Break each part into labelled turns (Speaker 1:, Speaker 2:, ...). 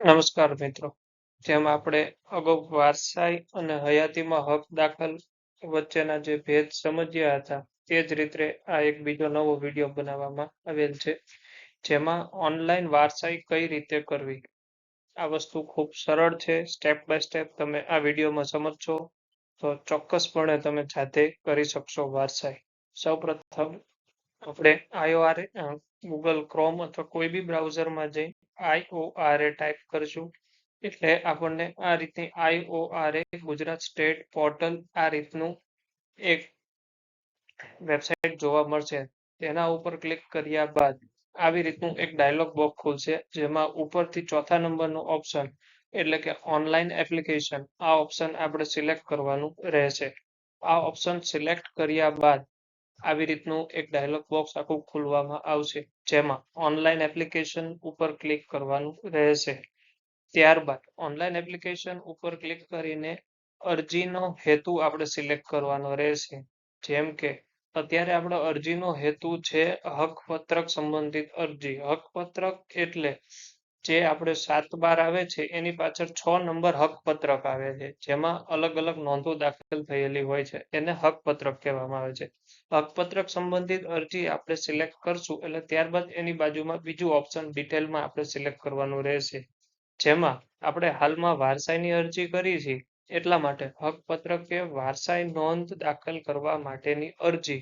Speaker 1: નમસ્કાર મિત્રો. જેમ આપણે અગાઉ વારસાઈ અને હયાતીમાં હક દાખલ વચ્ચેના જે ભેદ સમજ્યા હતા, તે જ રીતે આ એક બીજો નવો વીડિયો બનાવવામાં આવેલ છે. જેમાં ઓનલાઈન વારસાઈ કઈ રીતે કરવી? આ વસ્તુ ખૂબ સરળ છે. સ્ટેપ બાય સ્ટેપ તમે આ વિડીયોમાં સમજશો તો ચોક્કસપણે તમે જાતે કરી શકશો વારસાઈ. સૌપ્રથમ આપણે આઈઓઆર ગૂગલ ક્રોમ અથવા કોઈ બી બ્રાઉઝરમાં જઈ આઈઓઆરએ ટાઈપ કરશું એટલે આપણને આ રીતની આઈઓઆરએ ગુજરાત સ્ટેટ પોર્ટલ આ રીતનું એક વેબસાઇટ જોવા મળશે. તેના ઉપર ક્લિક કર્યા બાદ આવી રીતનું એક ડાયલોગ બોક્સ ખુલશે, જેમાં ઉપરથી ચોથા નંબરનો ઓપ્શન, એટલે કે ઓનલાઈન એપ્લિકેશન, આ ઓપ્શન આપણે સિલેક્ટ કરવાનું રહેશે. આ ઓપ્શન સિલેક્ટ કર્યા બાદ આવી રીતનું એક ડાયલોગ બોક્સ આખું ખોલવામાં આવશે, જેમાં ઓનલાઈન એપ્લિકેશન ઉપર ક્લિક કરવાનું રહેશે. ત્યારબાદ ઓનલાઈન એપ્લિકેશન ઉપર ક્લિક કરીને અરજીનો હેતુ આપણે સિલેક્ટ કરવાનો રહેશે. જેમ કે, અત્યારે આપણો અરજીનો હેતુ છે હકપત્રક સંબંધિત અરજી. હકપત્રક એટલે જે આપણે સાત બાર આવે છે, એની પાછળ છ નંબર હકપત્રક આવે છે, જેમાં અલગ અલગ નોંધો દાખલ થયેલી હોય છે. એને હકપત્રક કહેવામાં આવે છે. હકપત્રક સંબંધિત અરજી આપણે સિલેક્ટ કરશું એટલે ત્યારબાદ એની બાજુમાં બીજું ઓપ્શન ડિટેલમાં આપણે સિલેક્ટ કરવાનું રહેશે. જેમાં આપણે હાલમાં વારસાઈની અરજી કરી છે, એટલા માટે હકપત્રક કે વારસાઈ નોંધ દાખલ કરવા માટેની અરજી.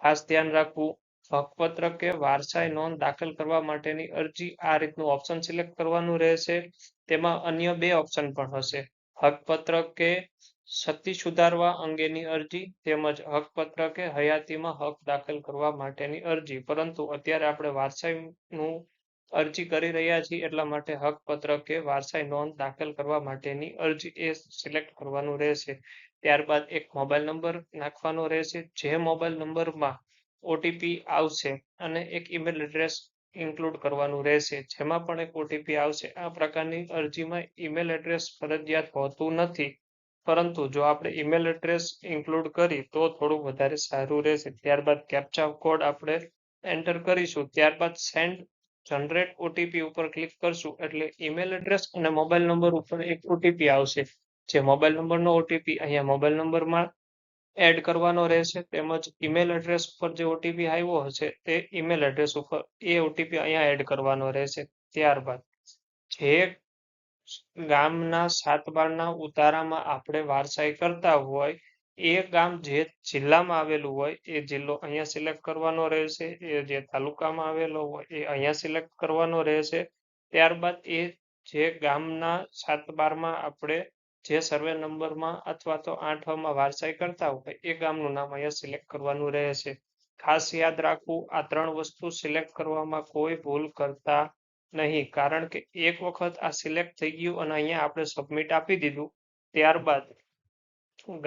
Speaker 1: ખાસ ધ્યાન રાખવું હકપત્રક કે વારસાઈ નોંધ દાખલ કરવા માટેની અરજી આ રીતનું ઓપ્શન સિલેક્ટ કરવાનું રહેશે. તેમાં અન્ય બે ઓપ્શન પણ હશે. હકપત્રક કે સતી સુધારવા અંગેની અરજી તેમજ હકપત્રકે હયાતીમાં હક દાખલ કરવા માટેની અરજી. પરંતુ અત્યારે આપણે વારસાઈનું અરજી કરી રહ્યા છીએ એટલા માટે હકપત્રકે વારસાઈ નોંધ દાખલ કરવા માટેની અરજી એ સિલેક્ટ કરવાનું રહેશે. ત્યારબાદ એક મોબાઈલ નંબર નાખવાનો રહેશે, જે મોબાઈલ નંબરમાં ઓટીપી આવશે અને એક ઈમેલ એડ્રેસ ઇન્ક્લુડ કરવાનું રહેશે. જેમાં પણ એક ઓટીપી આવશે. આ પ્રકારની અરજીમાં ઈમેલ એડ્રેસ ફરજિયાત હોતું નથી. પરંતુ જો આપણે ઈમેલ એડ્રેસ ઇન્ક્લુડ કરી, તો થોડું વધારે સારું રહેશે. ત્યારબાદ કેપ્ચા કોડ આપણે એન્ટર કરીશું. ત્યારબાદ સેન્ડ જનરેટ ઓટીપી ઉપર ક્લિક કરશું. એટલે ઈમેલ એડ્રેસ અને મોબાઈલ નંબર ઉપર એક ઓટીપી આવશે. જે મોબાઈલ નંબરનો ઓટીપી અહીંયા મોબાઈલ નંબરમાં એડ કરવાનો રહેશે. તેમજ ઈમેલ એડ્રેસ ઉપર જે ઓટીપી આવ્યો હશે, તે ઈમેલ એડ્રેસ ઉપર એ ઓટીપી અહીંયા એડ કરવાનો રહેશે. ત્યારબાદ જે ગામના સાત બારના ઉતારામાં આપણે વારસાઈ કરતા હોય, એ ગામ જે જિલ્લામાં આવેલું હોય, એ જિલ્લો અહીંયા સિલેક્ટ કરવાનો રહેશે, એ જે તાલુકામાં આવેલો હોય, એ અહીંયા સિલેક્ટ કરવાનો રહેશે. ત્યારબાદ એ જે ગામના સાત બારમાં આપણે જે સર્વે નંબરમાં અથવા તો આઠમાં વારસાઈ કરતા હોય, એ ગામનું નામ અહીંયા સિલેક્ટ કરવાનું રહેશે. ખાસ યાદ રાખવું, આ ત્રણ વસ્તુ સિલેક્ટ કરવામાં કોઈ ભૂલ કરતા નહીં, કારણ કે એક વખત આ સિલેક્ટ થઈ ગયું અને અહીંયા આપણે સબમિટ આપી દીધું. ત્યારબાદ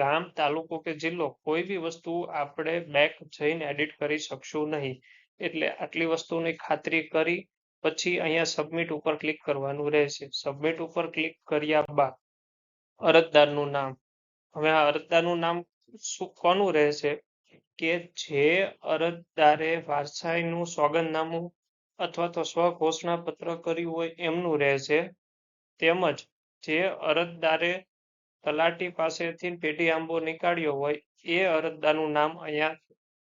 Speaker 1: ગામ, તાલુકો કે જિલ્લો કોઈ બી વસ્તુ આપણે બેક જઈને એડિટ કરી શકશું નહીં. એટલે આટલી વસ્તુની ખાતરી કરી, પછી અહીંયા સબમિટ ઉપર ક્લિક કરવાનું રહેશે. સબમિટ ઉપર ક્લિક કર્યા બાદ અરજદારનું નામ. હવે આ અરજદારનું નામ શું, કોનું રહેશે? કે જે અરજદારે વારસાઈનું સોગંદનામું અથવા તો સ્વઘોષણા પત્ર કર્યું હોય એમનું રહેશે. તેમજ જે અરજદારે તલાટી પાસેથી પેઢી આંબો નીકાળ્યો હોય એ અરજદારનું નામ અહીંયા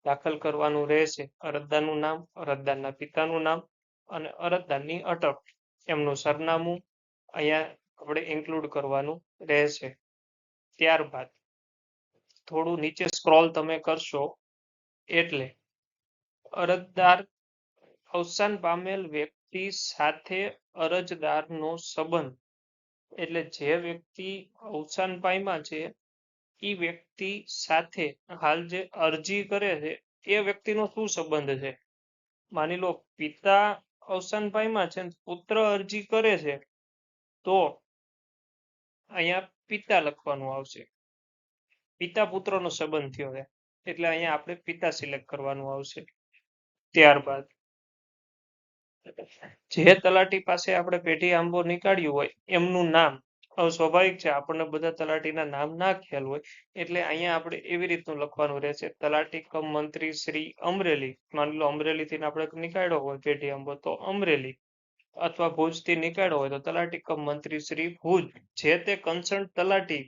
Speaker 1: દાખલ કરવાનું રહેશે. અરજદારનું નામ, અરજદારના પિતાનું નામ અને અરજદારની અટક એમનું સરનામું અહીંયા આપણે ઇન્ક્લુડ કરવાનું રહેશે. ત્યારબાદ થોડું નીચે સ્ક્રોલ તમે કરશો એટલે અરજદાર અવસાન પામેલ વ્યક્તિ સાથે અરજદારનો સંબંધ. એટલે જે વ્યક્તિ અવસાન પામ્યા છે, એ વ્યક્તિ સાથે હાલ જે અરજી કરે છે, એ વ્યક્તિનો શું સંબંધ છે? માની લો, પિતા અવસાન પામ્યા છે, પુત્ર અરજી કરે છે, તો અહીંયા પિતા લખવાનું આવશે. પિતા પુત્રનો સંબંધ થયો છે, એટલે અહીંયા આપણે પિતા સિલેક્ટ કરવાનું આવશે. ત્યારબાદ જે તલાટી પાસે આપણે પેઢી આંબો નીકાળ્યું હોય, એમનું નામ સ્વાભાવિક છે, આપણને બધા તલાટીના નામ ના ખ્યાલ હોય, એટલે અહીંયા આપણે એવી રીતનું લખવાનું રહેશે, તલાટી કમ મંત્રી શ્રી અમરેલી, માની લો અમરેલીથી આપણે નીકાળ્યો હોય પેઢી આંબો, તો અમરેલી અથવા ભુજથી નીકાળ્યો હોય તો તલાટી કમ મંત્રી શ્રી ભુજ, જે તે કન્સર્ન તલાટી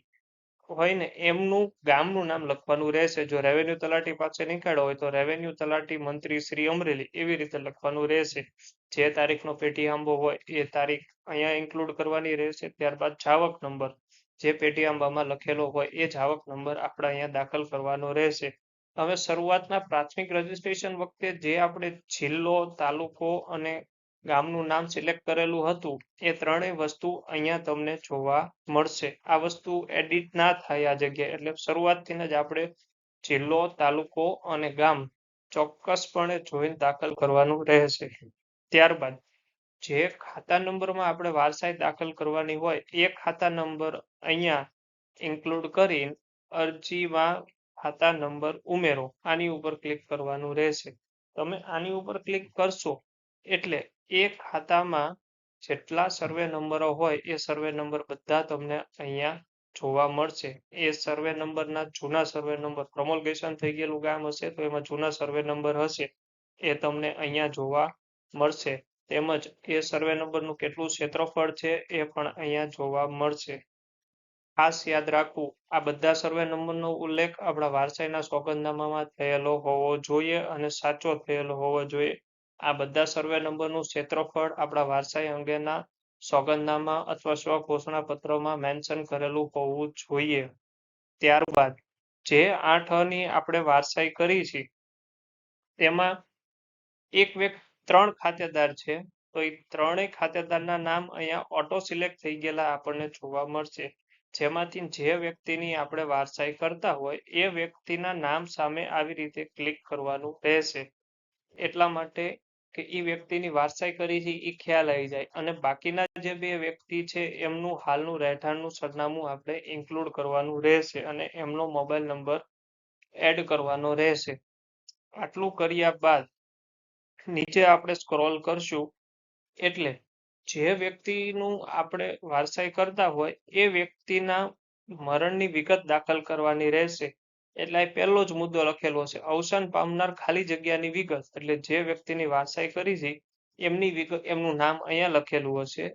Speaker 1: હોય ને એમનું ગામનું નામ લખવાનું રહેશે. જો રેવન્યુ તલાટી પાસે નીકળ્યો હોય તો રેવન્યુ તલાટી મંત્રી શ્રી અમરેલી એવી રીતે લખવાનું રહેશે. જે તારીખનો પેટી આંબો હોય એ તારીખ અહીંયા ઇન્ક્લુડ કરવાની રહેશે. ત્યારબાદ જાવક નંબર. જે પેટી આંબામાં લખેલો હોય એ જાવક નંબર આપણે અહીંયા દાખલ કરવાનો રહેશે. હવે શરૂઆતના પ્રાથમિક રજીસ્ટ્રેશન વખતે જે આપણે જિલ્લો, તાલુકો અને ગામનું નામ સિલેક્ટ કરેલું હતું. એ ત્રણેય વસ્તુ અહીંયા તમને જોવા મળશે. આ વસ્તુ એડિટ ના થાય આ જગ્યાએ. એટલે શરૂઆતથી જ આપણે જિલ્લો, તાલુકો અને ગામ ચોક્કસપણે જોઈને દાખલ કરવાનું રહેશે. ત્યારબાદ જે ખાતા નંબરમાં આપણે વારસાઈ દાખલ કરવાની હોય, એ ખાતા નંબર અહીંયા ઇન્ક્લુડ કરી અરજીમાં ખાતા નંબર ઉમેરો. આની ઉપર ક્લિક કરવાનું રહેશે. તમે આની ઉપર ક્લિક કરશો એટલે એ ખાતામાં જેટલા સર્વે નંબરો હોય એ સર્વે નંબર બધા તમને અહીંયા જોવા મળશે. એ સર્વે નંબરના જૂના સર્વે નંબર પ્રમોલગેશન થઈ ગયેલું ગામ હશે તો એમાં જૂના સર્વે નંબર હશે એ તમને અહીંયા જોવા મળશે. તેમજ એ સર્વે નંબરનું કેટલું ક્ષેત્રફળ છે એ પણ અહીંયા જોવા મળશે. ખાસ યાદ રાખવું, આ બધા સર્વે નંબરનો ઉલ્લેખ આપણા વારસાઈના સોગંદનામામાં થયેલો હોવો જોઈએ અને સાચો થયેલો હોવો જોઈએ. આ બધા સર્વે નંબરનું ક્ષેત્રફળ આપણા વારસાઈ અંગેના સોગંદનામા અથવા સ્વઘોષણા પત્રમાં મેન્શન કરેલું હોવું જોઈએ. ત્યારબાદ, જે આઠની આપણે વારસાઈ કરી છે, તેમાં એક વ્યક્તિ ત્રણ ખાતેદાર છે, તો એ ત્રણેય ખાતેદારના નામ અહીંયા ઓટો સિલેક્ટ થઈ ગયેલા આપણને જોવા મળશે. જેમાંથી જે વ્યક્તિની આપણે વારસાઈ કરતા હોય, એ વ્યક્તિના નામ સામે આવી રીતે ક્લિક કરવાનું રહેશે. એટલા માટે કે એ વ્યક્તિની વારસાઈ કરી છે એ ખ્યાલ આવી જાય. અને બાકીના જે બે વ્યક્તિ છે, એમનું હાલનું રહેઠાણનું સરનામું આપણે ઇન્ક્લુડ કરવાનું રહેશે અને એમનો મોબાઈલ નંબર એડ કરવાનો રહેશે. આટલું કર્યા બાદ નીચે આપણે સ્ક્રોલ કરશું. એટલે જે વ્યક્તિનું આપણે વારસાઈ કરતા હોય, એ વ્યક્તિના મરણની વિગત દાખલ કરવાની રહેશે. એટલે પહેલો જ મુદ્દો લખેલો છે. અવસાન પામનાર ખાલી જગ્યાની વિગત, એટલે જે વ્યક્તિની વારસાઈ કરી છે, એમની વિગત, એમનું નામ અહીંયા લખેલું હશે.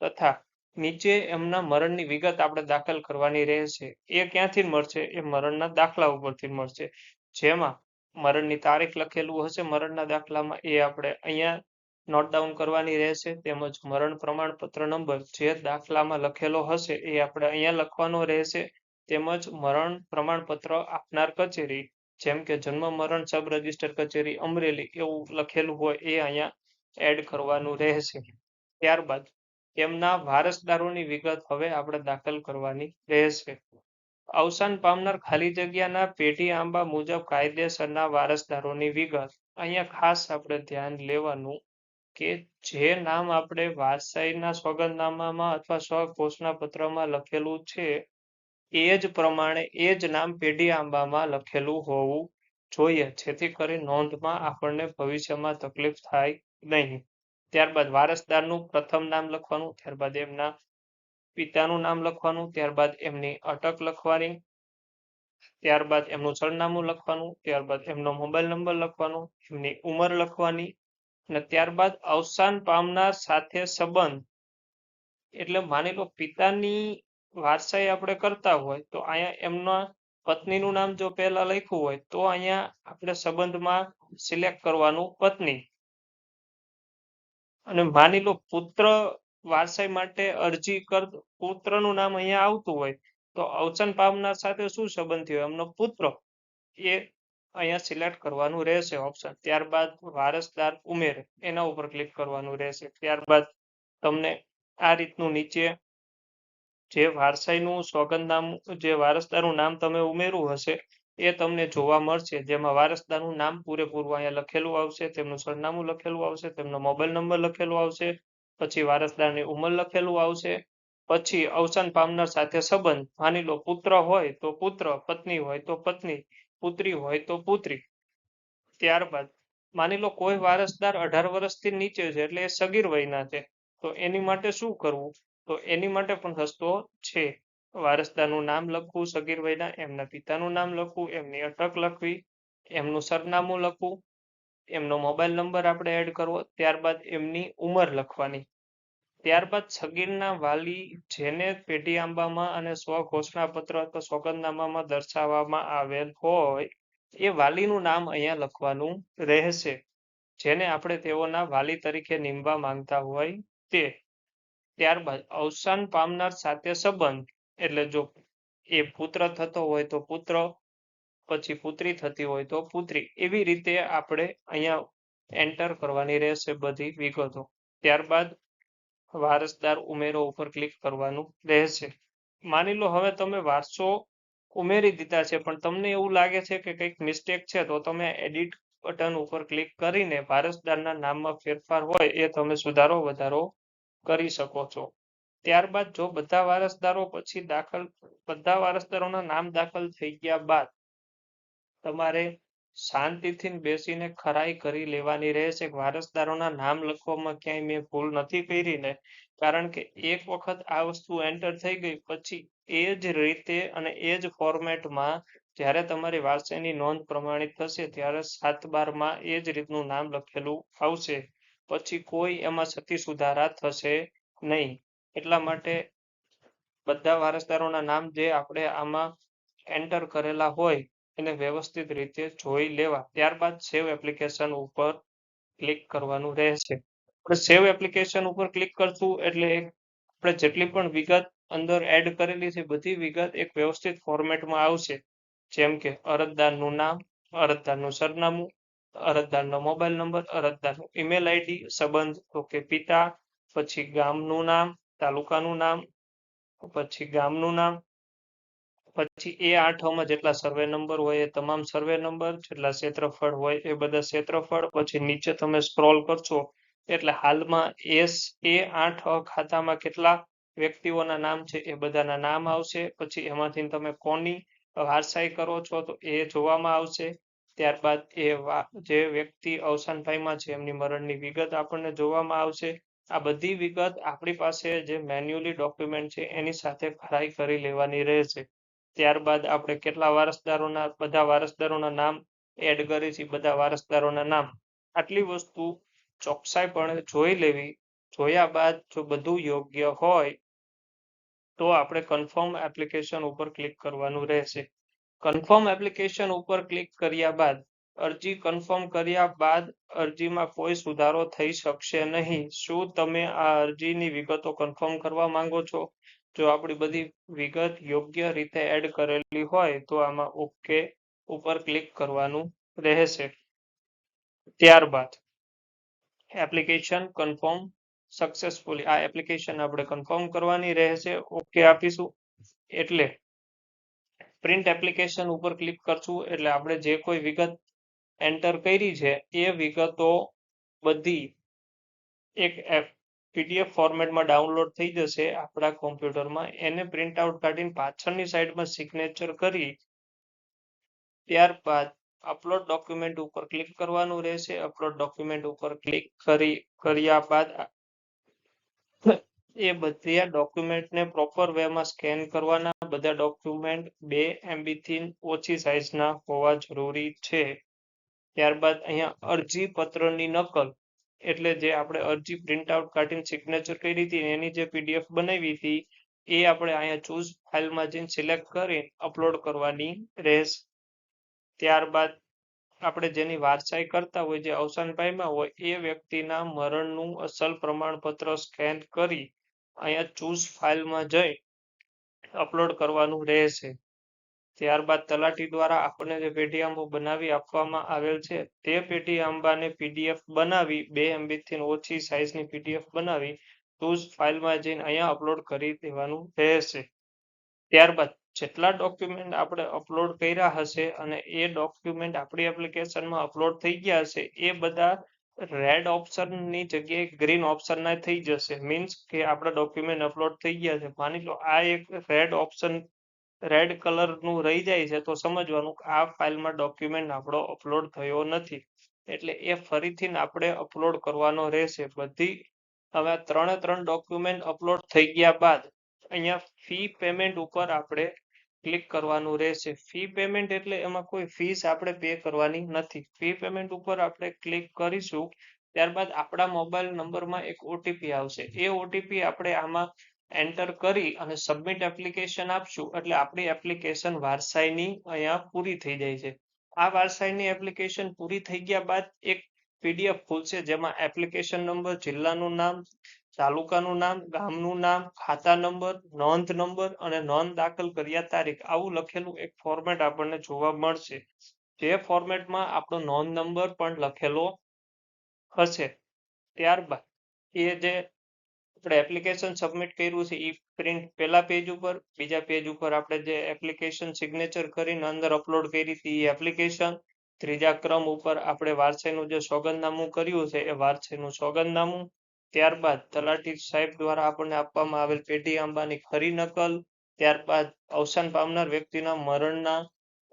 Speaker 1: તથા નીચે એમના મરણની વિગત આપણે દાખલ કરવાની રહેશે. એ ક્યાંથી મળશે? એ મરણના દાખલા ઉપરથી મળશે. જેમાં મરણની તારીખ લખેલું હશે. મરણના દાખલામાં એ આપણે અહીંયા નોટ ડાઉન કરવાની રહેશે. તેમજ મરણ પ્રમાણપત્ર નંબર જે દાખલામાં લખેલો હશે, એ આપણે અહીંયા લખવાનો રહેશે. તેમજ મરણ પ્રમાણપત્ર આપનાર કચેરી, જેમ કે જન્મ, મરણ, સબ રજિસ્ટર કચેરી, અમરેલી એવું લખેલું હોય એ અહીંયા એડ કરવાનું રહેશે. ત્યારબાદ તેમના વારસદારોની વિગત હવે આપણે દાખલ કરવાની રહેશે. અવસાન પામનાર ખાલી જગ્યાના પેઢી આંબા મુજબ કાયદેસરના વારસદારોની વિગત. અહીંયા ખાસ આપણે ધ્યાન લેવાનું કે જે નામ આપણે વારસાઈના સોગંદનામામાં અથવા સ્વઘોષણા પત્રમાં લખેલું છે એ જ પ્રમાણે એ જ નામ પેઢી આંબામાં લખેલું હોવું જોઈએ, જેથી કરી નોંધમાં આપણને ભવિષ્યમાં તકલીફ થાય નહીં. ત્યારબાદ વારસદારનું પ્રથમ નામ લખવાનું, ત્યારબાદ એમના પિતાનું નામ લખવાનું, ત્યારબાદ એમની અટક લખવાની, ત્યારબાદ એમનું સરનામું લખવાનું, ત્યારબાદ એમનો મોબાઈલ નંબર લખવાનો, એમની ઉંમર લખવાની અને ત્યારબાદ અવસાન પામનાર સાથે સંબંધ. એટલે માની લો પિતાની વારસાઈ આપણે કરતા હોય તો અહીંયા એમના પત્નીનું નામ જો પહેલા લખ્યું હોય તો અહીંયા આપણે સંબંધમાં સિલેક્ટ કરવાનું પત્ની. અને માની લો પુત્ર વારસાઈ માટે અરજી કર, પુત્રનું નામ અહીંયા આવતું હોય તો અવસાન પામનાર સાથે શું સંબંધ થયો? એમનો પુત્ર એ અહીંયા સિલેક્ટ કરવાનું રહેશે ઓપ્શન. ત્યારબાદ વારસદાર ઉમેરે, એના ઉપર ક્લિક કરવાનું રહેશે. ત્યારબાદ તમને આ રીતનું નીચે જે વારસાઈનું સોગંદનામું, જે વારસદારનું નામ તમે ઉમેરવું હશે, એ તમને જોવા મળશે. જેમાં વારસદારનું નામ પૂરેપૂરું અહીંયા લખેલું આવશે, તેમનું સરનામું લખેલું આવશે, તેમનો મોબાઈલ નંબર લખેલો આવશે, પછી વારસદારની ઉંમર લખેલું આવશે, પછી અવસાન પામનાર સાથે સંબંધ. માની લો પુત્ર હોય તો પુત્ર, પત્ની હોય તો પત્ની, પુત્રી હોય તો પુત્રી. ત્યારબાદ માની લો કોઈ વારસદાર અઢાર વર્ષથી નીચે છે, એટલે એ સગીર વયના છે. તો એની માટે શું કરવું? તો એની માટે પણ રસ્તો છે. વારસદારનું નામ લખવું, સગીર વયના, એમના પિતાનું નામ લખવું, એમની અટક લખવી, એમનું સરનામું લખવું, એમનો મોબાઈલ નંબર આપણે એડ કરવો, ત્યારબાદ એમની ઉંમર લખવાની. ત્યારબાદ સગીરના વાલી જેને પેઢી આંબામાં અને સ્વ ઘોષણાપત્ર અથવા સોગંદનામામાં દર્શાવવામાં આવેલ હોય, એ વાલીનું નામ અહીંયા લખવાનું રહેશે. જેને આપણે તેઓના વાલી તરીકે નીમવા માંગતા હોય તે. ત્યારબાદ અવસાન પામનાર સાથે સંબંધ, એટલે જો એ પુત્ર થતો હોય તો પુત્ર, પછી પુત્રી થતી હોય તો પુત્રી, એવી રીતે આપણે અહીંયા એન્ટર કરવાની રહેશે બધી વિગતો. ત્યારબાદ વારસદાર ઉમેરો ઉપર ક્લિક કરવાનું રહેશે. માની લો હવે તમે વારસો ઉમેરી દીધા છે, પણ તમને એવું લાગે છે કે કંઈક મિસ્ટેક છે, તો તમે એડિટ બટન ઉપર ક્લિક કરીને વારસદારના નામમાં ફેરફાર હોય એ તમે સુધારો વધારો કરી શકો છો. ત્યારબાદ જો બધા વારસદારો પછી દાખલ, બધા વારસદારોના નામ દાખલ થઈ ગયા બાદ તમારે શાંતિથી બેસીને ખરાઈ કરી લેવાની રહેશે. વારસદારોના નામ લખવામાં ક્યાંય મેં ભૂલ નથી કરી ને કારણ કે એક વખત આ વસ્તુ એન્ટર થઈ ગઈ. પછી એ જ રીતે અને એ જ ફોર્મેટમાં જ્યારે તમારી વારસાઈની નોંધ પ્રમાણિત થશે, ત્યારે સાત બારમાં એ જ રીતનું નામ લખેલું આવશે. પછી કોઈ એમાં સતી સુધારા થશે નહીં. એટલા માટે બધા વારસદારોના નામ જે આપણે આમાં એન્ટર કરેલા હોય એને વ્યવસ્થિત રીતે જોઈ લેવા. ત્યારબાદ સેવ એપ્લિકેશન ઉપર ક્લિક કરવાનું રહેશે. આપણે સેવ એપ્લિકેશન ઉપર ક્લિક કરશું એટલે આપણે જેટલી પણ વિગત અંદર એડ કરેલી છે, બધી વિગત એક વ્યવસ્થિત ફોર્મેટમાં આવશે. જેમ કે અરજદારનું નામ, અરજદારનું સરનામું અરજદારનો મોબાઈલ નંબર, અરજદારનો ઈમેલ આઈડી સંબંધ તો કે પિતા, પછી ગામનું નામ, તાલુકાનું નામ, પછી ગામનું નામ, પછી એ આઠમાં જેટલા સર્વે નંબર હોય એ તમામ સર્વે નંબર જેટલા ક્ષેત્રફળ હોય એ બધા ક્ષેત્રફળ, પછી નીચે તમે સ્ક્રોલ કરશો, એટલે હાલમાં એસ એ આઠ ખાતામાં કેટલા વ્યક્તિઓના નામ છે એ બધાના નામ આવશે, પછી એમાંથી તમે કોની વારસાઈ કરો છો તો એ જોવામાં આવશે ત્યારબાદ એ જે વ્યક્તિ અવસાન પામ્યા છે, એમની મરણની વિગત આપણને જોવામાં આવશે. આ બધી વિગત આપણી પાસે જે મેન્યુઅલી ડોક્યુમેન્ટ છે, એની સાથે ફરાઈ કરી લેવાની રહેશે. ત્યારબાદ આપણે કેટલા વારસદારોના, બધા વારસદારોના નામ એડ કરી છે બધા વારસદારોના નામ. આટલી વસ્તુ ચોકસાઈપણે જોઈ લેવી. જોયા બાદ જો બધું યોગ્ય હોય, તો આપણે કન્ફર્મ એપ્લિકેશન ઉપર ક્લિક કરવાનું રહેશે. કન્ફર્મ એપ્લિકેશન ઉપર ક્લિક કર્યા બાદ, અરજી કન્ફર્મ કર્યા બાદ અરજીમાં કોઈ સુધારો થઈ શકશે નહીં. શું તમે આ અરજીની વિગતો કન્ફર્મ કરવા માંગો છો? જો આપણી બધી વિગત યોગ્ય રીતે એડ કરેલી હોય, તો આમાં ઓકે ઉપર ક્લિક કરવાનું રહેશે. ત્યારબાદ એપ્લિકેશન કન્ફર્મ સક્સેસફુલી આ એપ્લિકેશન આપણે કન્ફર્મ કરવાની રહેશે. ઓકે આપીશું. એટલે પ્રિન્ટ એપ્લિકેશન ઉપર ક્લિક કરશું એટલે આપણે જે કોઈ વિગત એન્ટર કરી છે, એ વિગતો બધી એક પીડીએફ ફોર્મેટમાં ડાઉનલોડ થઈ જશે. આપણા કોમ્પ્યુટરમાં એને પ્રિન્ટ આઉટ કાઢીને પાછળની સાઈડમાં સિગ્નેચર કરી, ત્યારબાદ અપલોડ ડોક્યુમેન્ટ ઉપર ક્લિક કરવાનું રહેશે. અપલોડ ડોક્યુમેન્ટ ઉપર ક્લિક કરી, કર્યા બાદ એ બધા ડોક્યુમેન્ટને પ્રોપર વેમાં સ્કેન કરવાના. બધા ડોક્યુમેન્ટ બે એમબીથી ઓછી સાઇઝના હોવા જરૂરી છે. ત્યારબાદ અહીંયા અરજી પત્રની નકલ, એટલે જે આપણે અરજી પ્રિન્ટ આઉટ કાઢીને સિગ્નેચર કરી હતી એની જે પીડીએફ બનાવી હતી, એ આપણે અહીંયા ચૂઝ ફાઇલમાં જઈને સિલેક્ટ કરી અપલોડ કરવાની રહેશે. ત્યારબાદ આપણે જેની વારસાઈ કરતા હોય, જે અવસાન પામ્યા હોય, એ વ્યક્તિના મરણનું અસલ પ્રમાણપત્ર સ્કેન કરી અહીંયા ચૂઝ ફાઇલમાં જઈ અપલોડ કરવાનું રહેશે. ત્યારબાદ તલાટી દ્વારા આપણને જે પેઢી આંબો બનાવી આપવામાં આવેલ છે, તે પેઢી આંબાને પીડીએફ બનાવી, બે એમબીથી ઓછી સાઇઝની પીડીએફ બનાવી ચૂઝ ફાઇલમાં જઈને અહીંયા અપલોડ કરી દેવાનું રહેશે. ત્યારબાદ જેટલા ડોક્યુમેન્ટ આપણે અપલોડ કર્યા હશે અને એ ડોક્યુમેન્ટ આપણી એપ્લિકેશનમાં અપલોડ થઈ ગયા હશે, એ બધા રેડ ઓપ્શનની જગ્યાએ ગ્રીન ઓપ્શનના થઈ જશે. મીન્સ કે આપણા ડોક્યુમેન્ટ અપલોડ થઈ ગયા છે. માની લો આ એક રેડ ઓપ્શન રેડ કલરનું રહી જાય છે તો સમજવાનું કે આ ફાઇલમાં ડોક્યુમેન્ટ આપણો અપલોડ થયો નથી. એટલે એ ફરીથી આપણે અપલોડ કરવાનો રહેશે. બધી હવે ત્રણે ત્રણ ડોક્યુમેન્ટ અપલોડ થઈ ગયા બાદ અહીંયા ફી પેમેન્ટ ઉપર આપણે ક્લિક કરવાનું રહેશે. ફી પેમેન્ટ એટલે એમાં કોઈ ફીસ આપણે પે કરવાની નથી. ફી પેમેન્ટ ઉપર આપણે ક્લિક કરીશું, ત્યારબાદ આપણા મોબાઈલ નંબરમાં એક ઓટીપી આવશે. એ ઓટીપી આપણે આમાં એન્ટર કરી અને સબમિટ એપ્લિકેશન આપશું. એટલે આપણી એપ્લિકેશન વારસાઈની અહીંયા પૂરી થઈ જાય છે. આ વારસાઈની એપ્લિકેશન પૂરી થઈ ગયા બાદ એક પીડીએફ ખુલશે જેમાં એપ્લિકેશન નંબર જિલ્લાનું નામ, તાલુકાનું નામ, ગામનું નામ, ખાતા નંબર નોંધ નંબર અને નોંધ દાખલ કર્યા તારીખ. આવું લખેલું એક ફોર્મેટ આપણને જોવા મળશે. જે ફોર્મેટમાં આપણો નોંધ નંબર પણ લખેલો હશે. ત્યારબાદ એ જે આપણે એપ્લિકેશન સબમિટ કર્યું છે એ પ્રિન્ટ પહેલા પેજ ઉપર, બીજા પેજ ઉપર આપણે જે એપ્લિકેશન સિગ્નેચર કરીને અંદર અપલોડ કરી હતી એ એપ્લિકેશન ત્રીજા ક્રમ ઉપર આપણે વારસાઈનું જે સોગંદનામું કર્યું છે, એ વારસાઈનું સોગંદનામું. ત્યારબાદ તલાટી સાહેબ દ્વારા આપણને આપવામાં આવેલ પેઢી આંબાની ખરી નકલ. ત્યારબાદ અવસાન પામનાર વ્યક્તિના મરણના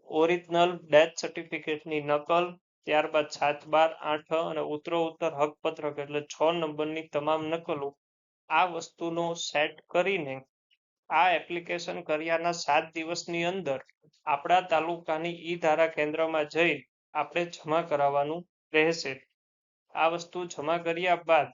Speaker 1: ઓરિજિનલ ડેથ સર્ટિફિકેટની નકલ. ત્યારબાદ સાત બાર આઠ અને ઉત્તરો ઉત્તર હકપત્રક એટલે છ નંબરની તમામ નકલો. આ વસ્તુનો સેટ કરીને આ એપ્લિકેશન કર્યાના સાત દિવસની અંદર આપણા તાલુકાની ઈ ધારા કેન્દ્રમાં જઈ આપણે જમા કરાવવાનું રહેશે. આ વસ્તુ જમા કર્યા બાદ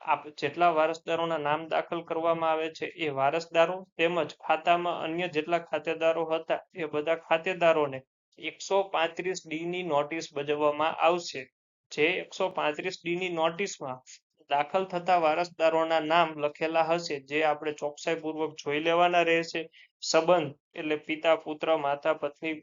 Speaker 1: આપ જેટલા વારસદારોના નામ દાખલ કરવામાં આવે છે, એ વારસદારો તેમજ ખાતામાં અન્ય જેટલા ખાતેદારો હતા, એ બધા ખાતેદારોને એકસો પાંત્રીસ ડી ની નોટિસ બજાવવામાં આવશે. જે એકસો પાંત્રીસ ડી ની નોટિસમાં દાખલ થતા વારસદારોના નામ લખેલા હશે, જે આપણે ચોકસાઈપૂર્વક જોઈ લેવાના રહેશે. સંબંધ એટલે પિતા, પુત્ર, માતા, પત્ની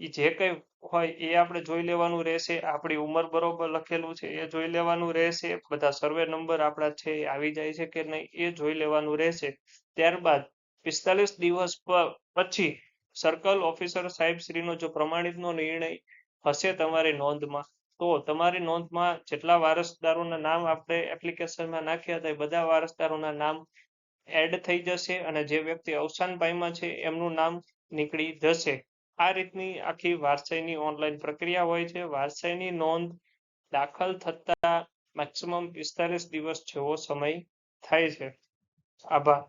Speaker 1: એ જે કંઈ હોય એ આપણે જોઈ લેવાનું રહેશે. આપણી ઉંમર બરોબર લખેલું છે એ જોઈ લેવાનું રહેશે. બધા સર્વે નંબર આપણા છે આવી જાય છે કે નહીં એ જોઈ લેવાનું રહેશે. ત્યારબાદ પિસ્તાલીસ દિવસ પછી સર્કલ ઓફિસર સાહેબ શ્રીનો જો પ્રમાણિતનો નિર્ણય હશે તમારી નોંધમાં, તો તમારી નોંધમાં જેટલા વારસદારોના નામ આપણે એપ્લિકેશનમાં નાખ્યા હતા એ બધા વારસદારોના નામ એડ થઈ જશે અને જે વ્યક્તિ અવસાન પામ્યા છે એમનું નામ નીકળી જશે. આ રીતની આખી વારસાઈની ઓનલાઈન પ્રક્રિયા હોય છે. વારસાઈની નોંધ દાખલ થતા મેક્સિમમ પિસ્તાલીસ દિવસ જેવો સમય થાય છે. આભાર.